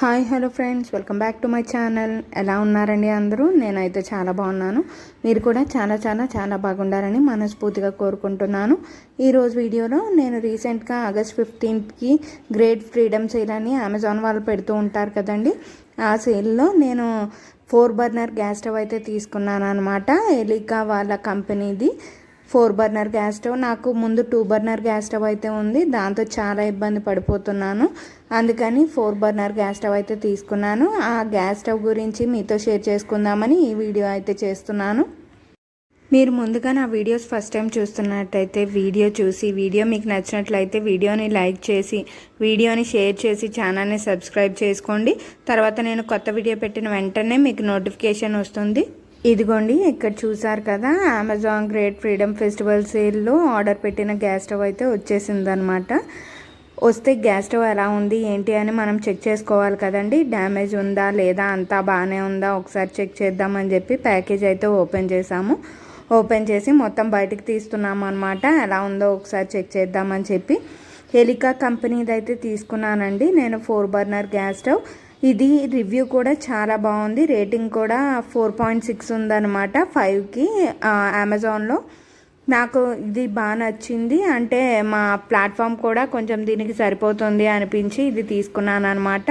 Hi hello friends. Welcome back to my channel. ఎలా ఉన్నారండి అందరూ? నేనైతే చాలా బాగున్నాను. మీరు కూడా చాలా చాలా చాలా బాగుండాలని మనస్ఫూర్తిగా కోరుకుంటున్నాను. ఈరోజు వీడియోలో నేను రీసెంట్గా ఆగస్ట్ ఫిఫ్టీన్త్కి గ్రేట్ ఫ్రీడమ్ సేల్ అని అమెజాన్ వాళ్ళు పెడుతూ ఉంటారు కదండి. ఆ సేల్లో నేను ఫోర్ బర్నర్ గ్యాస్ స్టవ్ అయితే తీసుకున్నాను అనమాట ఎలికా వాళ్ళ కంపెనీది. Four burner gas stove. నాకు ముందు టూ బర్నర్ గ్యాస్ స్టవ్ అయితే ఉంది. దాంతో చాలా ఇబ్బంది పడిపోతున్నాను. అందుకని ఫోర్ బర్నర్ గ్యాస్ స్టవ్ అయితే తీసుకున్నాను. ఆ గ్యాస్ స్టవ్ గురించి మీతో షేర్ చేసుకుందామని ఈ వీడియో అయితే చేస్తున్నాను. మీరు ముందుగా నా వీడియోస్ ఫస్ట్ టైం చూస్తున్నట్టయితే వీడియో చూసి వీడియో మీకు నచ్చినట్లయితే వీడియోని లైక్ చేసి వీడియోని షేర్ చేసి ఛానల్ని సబ్స్క్రైబ్ చేసుకోండి. తర్వాత నేను కొత్త వీడియో పెట్టిన వెంటనే మీకు నోటిఫికేషన్ వస్తుంది. ఇదిగోండి ఇక్కడ చూసారు కదా అమెజాన్ గ్రేట్ ఫ్రీడమ్ ఫెస్టివల్ సేల్లో ఆర్డర్ పెట్టిన గ్యాస్ స్టవ్ అయితే వచ్చేసిందనమాట వస్తే గ్యాస్ స్టవ్ ఎలా ఉంది ఏంటి అని మనం చెక్ చేసుకోవాలి కదండి. డ్యామేజ్ ఉందా లేదా అంతా బాగానే ఉందా? ఒకసారి చెక్ చేద్దామని చెప్పి ప్యాకేజ్ అయితే ఓపెన్ చేసాము ఓపెన్ చేసి మొత్తం బయటికి తీస్తున్నాము అనమాట ఎలా ఉందో ఒకసారి చెక్ చేద్దామని చెప్పి. హెలికా కంపెనీది అయితే తీసుకున్నానండి. నేను ఫోర్ బర్నర్ గ్యాస్ స్టవ్ ఇది రివ్యూ కూడా చాలా బాగుంది. రేటింగ్ కూడా ఫోర్ పాయింట్ సిక్స్ ఉందన్నమాట ఫైవ్కి అమెజాన్లో. నాకు ఇది బాగా నచ్చింది. అంటే మా ప్లాట్ఫామ్ కూడా కొంచెం దీనికి సరిపోతుంది అనిపించి ఇది తీసుకున్నాను అనమాట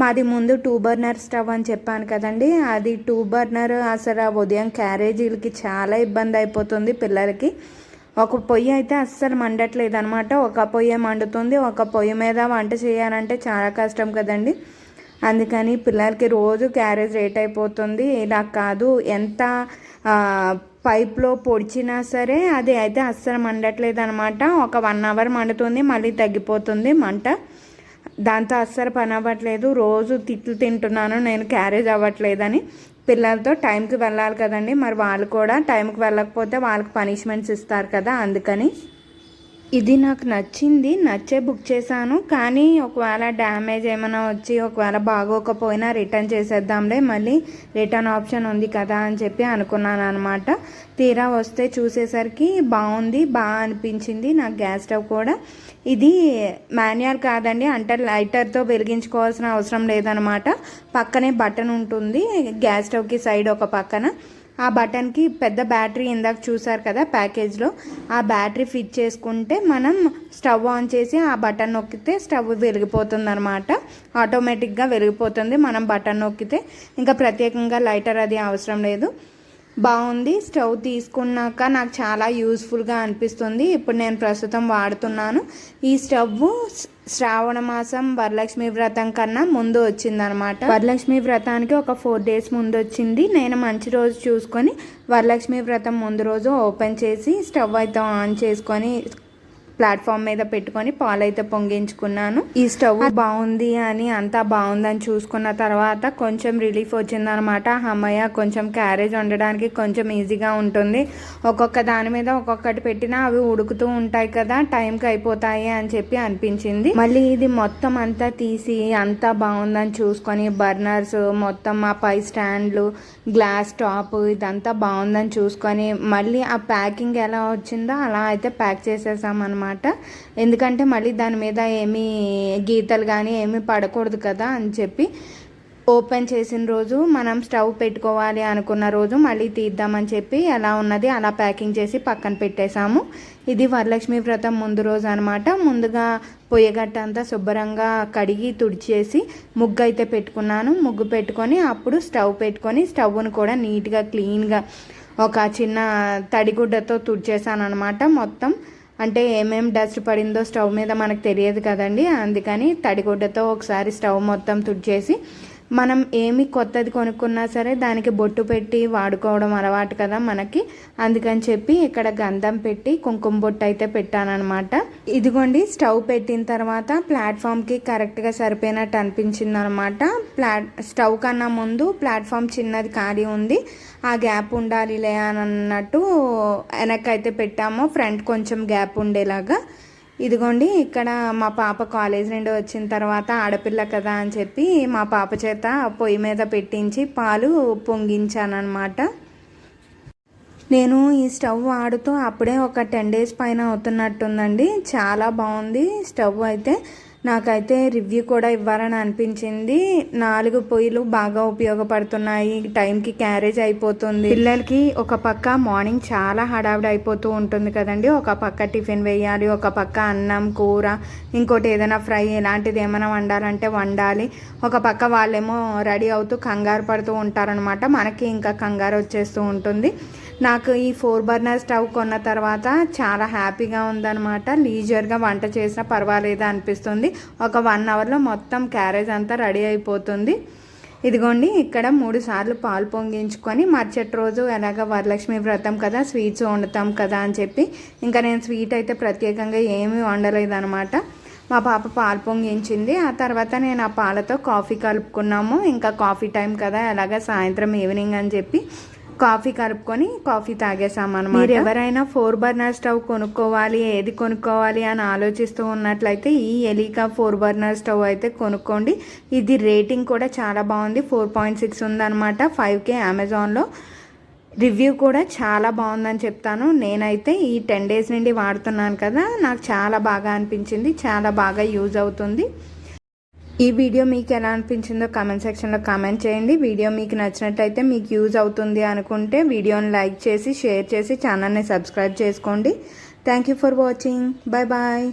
మాది ముందు టూ బర్నర్ స్టవ్ అని చెప్పాను కదండి. అది టూ బర్నర్ అసలు ఉదయం క్యారేజీలకి చాలా ఇబ్బంది అయిపోతుంది పిల్లలకి. ఒక పొయ్యి అయితే అస్సలు మండట్లేదు అనమాట ఒక పొయ్యి మండుతుంది ఒక పొయ్యి మీద వంట చేయాలంటే చాలా కష్టం కదండి. అందుకని పిల్లలకి రోజు క్యారేజ్ రేట్ అయిపోతుంది. ఇలా కాదు ఎంత పైప్లో పొడిచినా సరే అది అయితే అస్సలు మండట్లేదు అనమాట ఒక వన్ అవర్ మండుతుంది మళ్ళీ తగ్గిపోతుంది మంట. దాంతో అస్సలు పని అవ్వట్లేదు. రోజు తిట్లు తింటున్నాను నేను క్యారేజ్ అవ్వట్లేదని. పిల్లలతో టైంకి వెళ్ళాలి కదండి మరి వాళ్ళు కూడా టైంకి వెళ్ళకపోతే వాళ్ళకి పనిష్మెంట్స్ ఇస్తారు కదా అందుకని. ఇది నాకు నచ్చింది నచ్చే బుక్ చేశాను. కానీ ఒకవేళ డ్యామేజ్ ఏమైనా వచ్చి ఒకవేళ బాగోకపోయినా రిటర్న్ చేసేద్దాంలే మళ్ళీ రిటర్న్ ఆప్షన్ ఉంది కదా అని చెప్పి అనుకున్నాను అనమాట తీరా వస్తే చూసేసరికి బాగుంది బాగా అనిపించింది నాకు గ్యాస్ స్టవ్ కూడా. ఇది మాన్యువల్ కాదండి అంటే లైటర్తో వెలిగించుకోవాల్సిన అవసరం లేదనమాట పక్కనే బటన్ ఉంటుంది గ్యాస్ స్టవ్కి సైడ్ ఒక పక్కన. ఆ బటన్కి పెద్ద బ్యాటరీ ఇందాక చూసారు కదా ప్యాకేజ్లో. ఆ బ్యాటరీ ఫిట్ చేసుకుంటే మనం స్టవ్ ఆన్ చేసి ఆ బటన్ నొక్కితే స్టవ్ వెలిగిపోతుంది అనమాట ఆటోమేటిక్గా వెలిగిపోతుంది మనం బటన్ నొక్కితే. ఇంకా ప్రత్యేకంగా లైటర్ అది అవసరం లేదు. బాగుంది. స్టవ్ తీసుకున్నాక నాకు చాలా యూస్ఫుల్గా అనిపిస్తుంది. ఇప్పుడు నేను ప్రస్తుతం వాడుతున్నాను. ఈ స్టవ్ శ్రావణ మాసం వరలక్ష్మి వ్రతం కన్నా ముందు వచ్చిందనమాట. వరలక్ష్మి వ్రతానికి ఒక ఫోర్ డేస్ ముందు వచ్చింది. నేను మంచి రోజు చూసుకొని వరలక్ష్మి వ్రతం ముందు రోజు ఓపెన్ చేసి స్టవ్ అయితే ఆన్ చేసుకొని ప్లాట్ఫామ్ మీద పెట్టుకొని పాలైతే పొంగించుకున్నాను. ఈ స్టవ్ బాగుంది అని అంతా బాగుందని చూసుకున్న తర్వాత కొంచెం రిలీఫ్ వచ్చిందనమాట. అమ్మయ్య కొంచెం క్యారేజ్ వండడానికి కొంచెం ఈజీగా ఉంటుంది. ఒక్కొక్క దాని మీద ఒక్కొక్కటి పెట్టినా అవి ఉడుకుతూ ఉంటాయి కదా టైంకి అయిపోతాయి అని చెప్పి అనిపించింది. మళ్ళీ ఇది మొత్తం అంతా తీసి అంతా బాగుందని చూసుకొని బర్నర్స్ మొత్తం ఆ పై స్టాండ్లు గ్లాస్ టాప్ ఇదంతా బాగుందని చూసుకొని మళ్ళీ ఆ ప్యాకింగ్ ఎలా వచ్చిందో అలా అయితే ప్యాక్ చేసేసాం అనమాట ఎందుకంటే మళ్ళీ దాని మీద ఏమీ గీతలు కానీ ఏమీ పడకూడదు కదా అని చెప్పి ఓపెన్ చేసిన రోజు మనం స్టవ్ పెట్టుకోవాలి అనుకున్న రోజు మళ్ళీ తీద్దామని చెప్పి ఎలా ఉన్నది. అలా ప్యాకింగ్ చేసి పక్కన పెట్టేశాము. ఇది వరలక్ష్మి వ్రతం ముందు రోజు అనమాట ముందుగా పొయ్యగట్ట అంతా శుభ్రంగా కడిగి తుడిచేసి ముగ్గు అయితే పెట్టుకున్నాను. ముగ్గు పెట్టుకొని అప్పుడు స్టవ్ పెట్టుకొని స్టవ్ను కూడా నీట్గా క్లీన్గా ఒక చిన్న తడిగుడ్డతో తుడిచేసాను అనమాట మొత్తం. అంటే ఏమేం డస్ట్ పడిందో స్టవ్ మీద మనకు తెలియదు కదండి. అందుకని తడిగుడ్డతో ఒకసారి స్టవ్ మొత్తం తుడిచేసి మనం ఏమి కొత్తది కొనుక్కున్నా సరే దానికి బొట్టు పెట్టి వాడుకోవడం అలవాటు కదా మనకి. అందుకని చెప్పి ఇక్కడ గంధం పెట్టి కుంకుమ బొట్టు అయితే పెట్టానమాట ఇదిగోండి స్టవ్ పెట్టిన తర్వాత ప్లాట్ఫామ్కి కరెక్ట్గా సరిపోయినట్టు అనిపించింది అనమాట ప్లాట్ స్టవ్ కన్నా ముందు ప్లాట్ఫామ్ చిన్నది ఖాళీ ఉంది. ఆ గ్యాప్ ఉండాలి లే అని అన్నట్టు వెనక్కైతే పెట్టాము. ఫ్రంట్ కొంచెం గ్యాప్ ఉండేలాగా. ఇదిగోండి ఇక్కడ మా పాప కాలేజ్ నుండి వచ్చిన తర్వాత ఆడపిల్ల కదా అని చెప్పి మా పాప చేత పొయ్యి మీద పెట్టించి పాలు పొంగించానమాట నేను ఈ స్టవ్ వాడుతూ అప్పుడే ఒక టెన్ డేస్ పైన అవుతున్నట్టుందండి. చాలా బాగుంది. స్టవ్ అయితే నాకైతే రివ్యూ కూడా ఇవ్వాలని అనిపించింది. నాలుగు పొయ్యిలు బాగా ఉపయోగపడుతున్నాయి. టైంకి క్యారేజ్ అయిపోతుంది. పిల్లలకి ఒక పక్క మార్నింగ్ చాలా హడావిడి అయిపోతూ ఉంటుంది కదండి. ఒక పక్క టిఫిన్ వేయాలి ఒక పక్క అన్నం కూర ఇంకోటి ఏదైనా ఫ్రై ఇలాంటిది ఏమైనా వండాలంటే వండాలి. ఒక పక్క వాళ్ళేమో రెడీ అవుతూ కంగారు పడుతూ ఉంటారనమాట మనకి ఇంకా కంగారు వచ్చేస్తూ ఉంటుంది. నాకు ఈ ఫోర్ బర్నర్ స్టవ్ కొన్న తర్వాత చాలా హ్యాపీగా ఉందనమాట లీజర్గా వంట చేసినా పర్వాలేదు అనిపిస్తుంది. ఒక వన్ అవర్లో మొత్తం క్యారేజ్ అంతా రెడీ అయిపోతుంది. ఇదిగోండి ఇక్కడ మూడు సార్లు పాలు పొంగించుకొని మరుసటి రోజు ఎలాగ వరలక్ష్మి వ్రతం కదా స్వీట్స్ వండుతాం కదా అని చెప్పి ఇంకా నేను స్వీట్ అయితే ప్రత్యేకంగా ఏమీ వండలేదనమాట మా పాప పాలు పొంగించింది. ఆ తర్వాత నేను ఆ పాలతో కాఫీ కలుపుకున్నాము. ఇంకా కాఫీ టైం కదా ఎలాగ సాయంత్రం ఈవినింగ్ అని చెప్పి కాఫీ కలుపుకొని కాఫీ తాగేసామన్నమాట మీరు ఎవరైనా ఫోర్ బర్నర్ స్టవ్ కొనుక్కోవాలి ఏది కొనుక్కోవాలి అని ఆలోచిస్తూ ఉన్నట్లయితే ఈ ఎలికా ఫోర్ బర్నర్ స్టవ్ అయితే కొనుక్కోండి. ఇది రేటింగ్ కూడా చాలా బాగుంది. ఫోర్ పాయింట్ సిక్స్ ఉందన్నమాట. ఫైవ్ కే అమెజాన్లో. రివ్యూ కూడా చాలా బాగుందని చెప్తాను. నేనైతే ఈ టెన్ డేస్ నుండి వాడుతున్నాను కదా నాకు చాలా బాగా అనిపించింది చాలా బాగా యూజ్ అవుతుంది. ఈ వీడియో మీకు ఎలా అనిపించిందో కామెంట్ సెక్షన్లో కామెంట్ చేయండి. వీడియో మీకు నచ్చినట్టయితే మీకు యూజ్ అవుతుంది అనుకుంటే వీడియోని లైక్ చేసి షేర్ చేసి ఛానల్ని సబ్స్క్రైబ్ చేసుకోండి. Thank you for watching bye bye